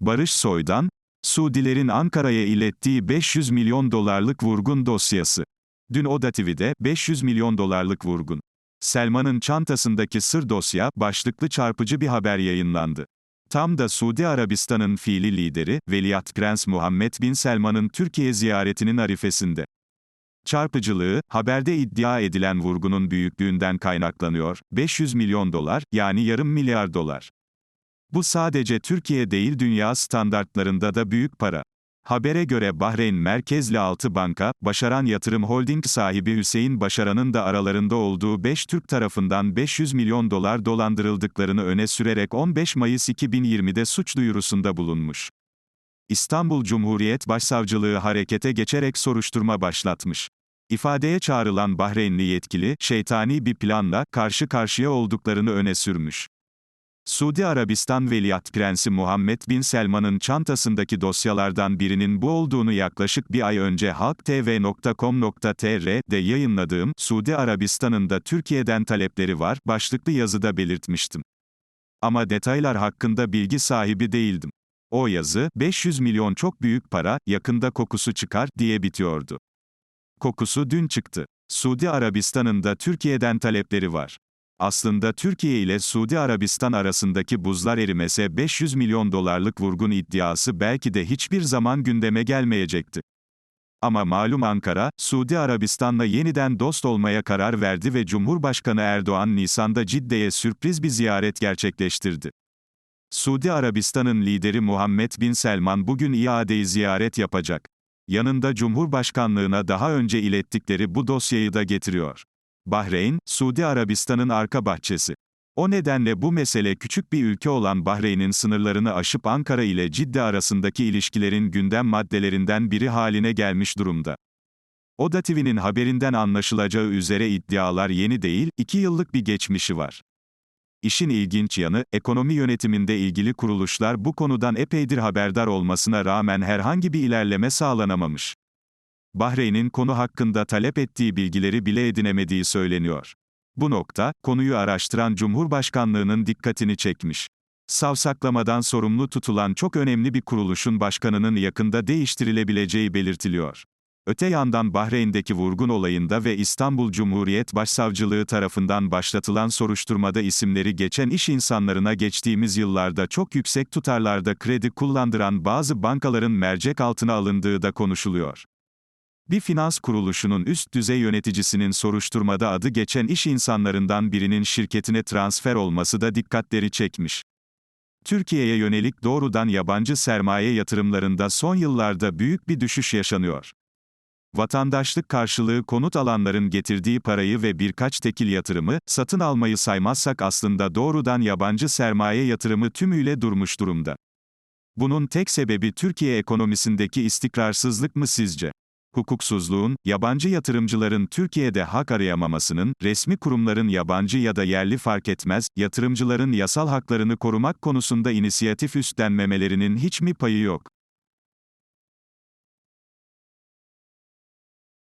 Barış Soydan, Suudilerin Ankara'ya ilettiği 500 milyon dolarlık vurgun dosyası. Dün Oda TV'de 500 milyon dolarlık vurgun. Selman'ın çantasındaki sır dosya başlıklı çarpıcı bir haber yayınlandı. Tam da Suudi Arabistan'ın fiili lideri, Veliaht Prens Muhammed Bin Selman'ın Türkiye ziyaretinin arifesinde. Çarpıcılığı, haberde iddia edilen vurgunun büyüklüğünden kaynaklanıyor, 500 milyon dolar, yani yarım milyar dolar. Bu sadece Türkiye değil dünya standartlarında da büyük para. Habere göre Bahreyn merkezli altı banka, Başaran Yatırım Holding sahibi Hüseyin Başaran'ın da aralarında olduğu 5 Türk tarafından 500 milyon dolar dolandırıldıklarını öne sürerek 15 Mayıs 2020'de suç duyurusunda bulunmuş. İstanbul Cumhuriyet Başsavcılığı harekete geçerek soruşturma başlatmış. İfadeye çağrılan Bahreynli yetkili, şeytani bir planla karşı karşıya olduklarını öne sürmüş. Suudi Arabistan Veliaht Prensi Muhammed Bin Selman'ın çantasındaki dosyalardan birinin bu olduğunu yaklaşık bir ay önce halktv.com.tr'de yayınladığım, Suudi Arabistan'ın da Türkiye'den talepleri var, başlıklı yazıda belirtmiştim. Ama detaylar hakkında bilgi sahibi değildim. O yazı, 500 milyon çok büyük para, yakında kokusu çıkar, diye bitiyordu. Kokusu dün çıktı. Suudi Arabistan'ın da Türkiye'den talepleri var. Aslında Türkiye ile Suudi Arabistan arasındaki buzlar erimese 500 milyon dolarlık vurgun iddiası belki de hiçbir zaman gündeme gelmeyecekti. Ama malum Ankara, Suudi Arabistan'la yeniden dost olmaya karar verdi ve Cumhurbaşkanı Erdoğan Nisan'da Cidde'ye sürpriz bir ziyaret gerçekleştirdi. Suudi Arabistan'ın lideri Muhammed Bin Selman bugün iadeyi ziyaret yapacak. Yanında Cumhurbaşkanlığına daha önce ilettikleri bu dosyayı da getiriyor. Bahreyn, Suudi Arabistan'ın arka bahçesi. O nedenle bu mesele küçük bir ülke olan Bahreyn'in sınırlarını aşıp Ankara ile Cidde arasındaki ilişkilerin gündem maddelerinden biri haline gelmiş durumda. Oda TV'nin haberinden anlaşılacağı üzere iddialar yeni değil, iki yıllık bir geçmişi var. İşin ilginç yanı, ekonomi yönetiminde ilgili kuruluşlar bu konudan epeydir haberdar olmasına rağmen herhangi bir ilerleme sağlanamamış. Bahreyn'in konu hakkında talep ettiği bilgileri bile edinemediği söyleniyor. Bu nokta, konuyu araştıran Cumhurbaşkanlığının dikkatini çekmiş. Savsaklamadan sorumlu tutulan çok önemli bir kuruluşun başkanının yakında değiştirilebileceği belirtiliyor. Öte yandan Bahreyn'deki vurgun olayında ve İstanbul Cumhuriyet Başsavcılığı tarafından başlatılan soruşturmada isimleri geçen iş insanlarına geçtiğimiz yıllarda çok yüksek tutarlarda kredi kullandıran bazı bankaların mercek altına alındığı da konuşuluyor. Bir finans kuruluşunun üst düzey yöneticisinin soruşturmada adı geçen iş insanlarından birinin şirketine transfer olması da dikkatleri çekmiş. Türkiye'ye yönelik doğrudan yabancı sermaye yatırımlarında son yıllarda büyük bir düşüş yaşanıyor. Vatandaşlık karşılığı konut alanların getirdiği parayı ve birkaç tekil yatırımı, satın almayı saymazsak aslında doğrudan yabancı sermaye yatırımı tümüyle durmuş durumda. Bunun tek sebebi Türkiye ekonomisindeki istikrarsızlık mı sizce? Hukuksuzluğun, yabancı yatırımcıların Türkiye'de hak arayamamasının, resmi kurumların yabancı ya da yerli fark etmez, yatırımcıların yasal haklarını korumak konusunda inisiyatif üstlenmemelerinin hiç mi payı yok?